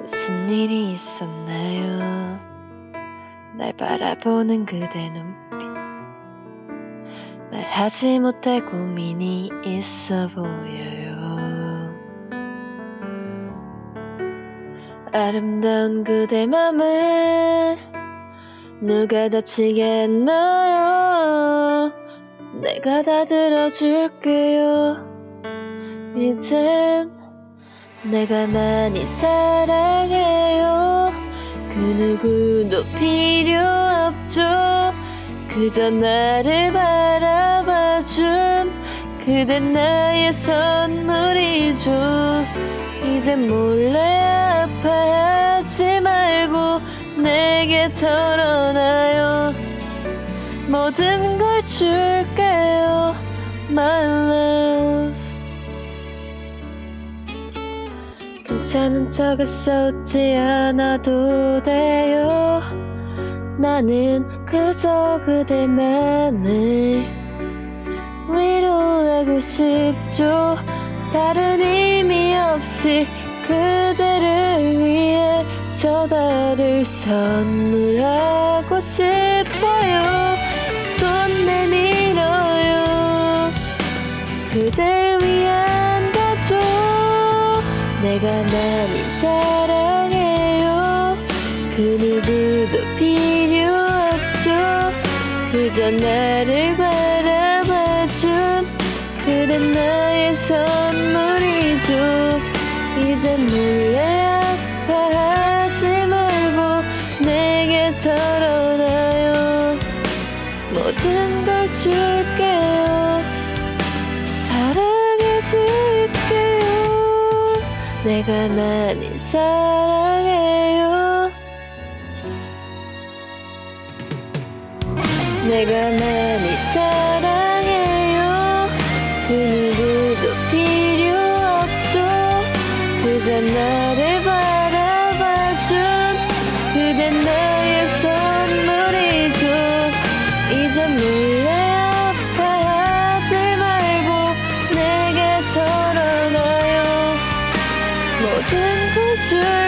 무슨 일이 있었나요? 날 바라보는 그대 눈빛 말하지 못할 고민이 있어 보여요 아름다운 그대 맘을 누가 다치게 했나요? 내가 다 들어줄게요 이젠 내가 많이 사랑해요. 그 누구도 필요 없죠. 그저 나를 바라봐준 그댄 나의 선물이죠. 이제 몰래 아파하지 말고 내게 털어놔요. 모든 걸 줄게요. love 괜찮은 척해서 웃지 않아도 돼요. 나는 그저 그대 맘을 위로하고 싶죠. 다른 의미 없이 그대를 위해 저 달을 선물하고 싶어요 내가 많이 사랑해요. 그 누구도 필요 없죠. 그저 나를 바라봐준 그대 나의 선물이죠. 이제 몰래 아파하지 말고 내게 털어놔요. 모든 걸 줄게 내가 많이 사랑해요. 내가 많이 사랑해요. 그 누구도 필요 없죠. 그저 나를 바라봐준 그댄 나 걸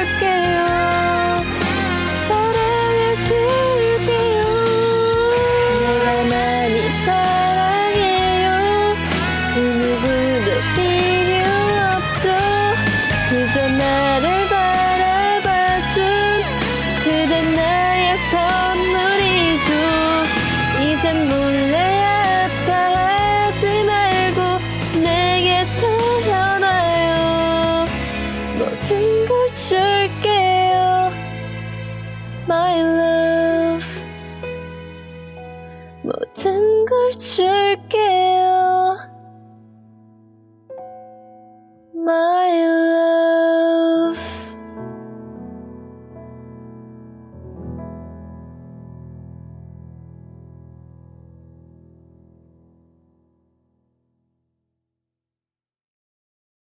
모든 걸 줄게요 My love. 모든 걸 줄게요